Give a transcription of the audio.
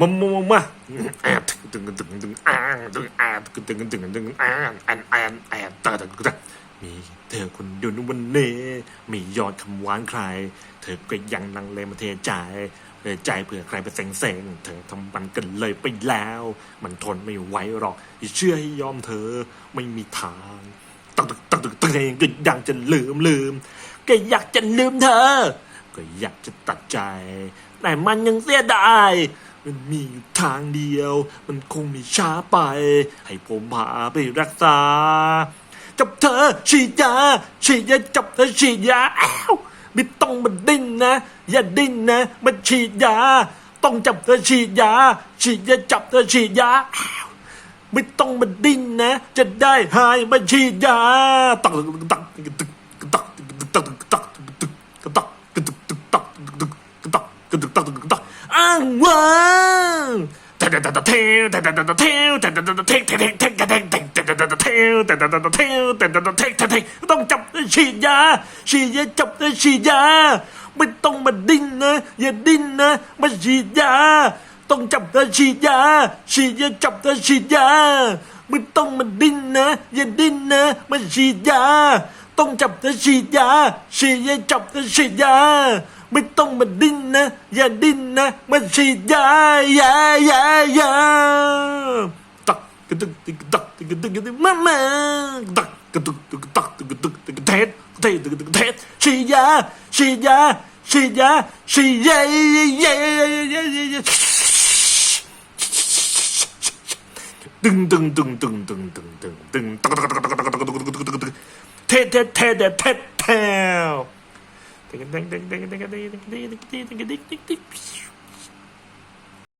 มามามามาแอนตึงตึงตึงอ่างตึงแอ่างตึงตึงตึงตึงอ่างแอนแอนแอนตาตึงตึงมีเธอคนเดียวในวันนี้มียอดคำหวานใคร เธอก็ยังนังเลมาเทใจเลยใจเผื่อใครไปเซ็งเซ็งเธอทำมันกันเลยไปแล้ว มันทนไม่ไหวหรอกอย่าเชื่อให้ยอมเธอไม่มีทางตึกตึกตึกตึกเองก็ยังจะลืมลืม ก็อยากจะลืมเธอ ก็อยากจะตัดใจ แต่มันยังเสียดาย มันมีอยู่ทางเดียว มันคงไม่ช้าไป ให้ผมพาไปรักษา จับเธอฉีดยาฉีดยาจับเธอฉีดยาอ้าวไม่ต้องมาดิ้นนะ อย่าดิ้นนะ มันฉีดยา ต้องจับเธอฉีดยา ฉีดยาจับเธอฉีดยาอ้าวไม่ต้องมาดิ้นนะ จะได้หายมาฉีดยาตักตักตักตักตักตักตักตักตักตักตักตักตักตักตักตักตักอ้างว้า ต้องจับฉีดยาฉีดยาจับฉีดยาไม่ต้องมาดิ้นนะ อย่าดิ้นนะมาฉีดยาต้องจับฉีดยาฉีดยาจับฉีดยาไม่ต้องมาดิ้นนะ อย่าดิ้นนะมาฉีดยา ต้องจับเธอฉีดยา ฉีดยาจับเธอฉีดยา ไม่ต้องมาดิ้นนะ อย่าดิ้นนะมาฉีดยายายายาตักกระตึกตึกตักตึกตึกตึกมามาตักกระตึกตึกตักตึกตึกตึกเทสเทสตึกตึกเทสฉีดยา ฉีดยา ฉีดยา ฉีดยาเยตึงตึงตึงตึงตึงตึง เทสเทสเทสเทสเทส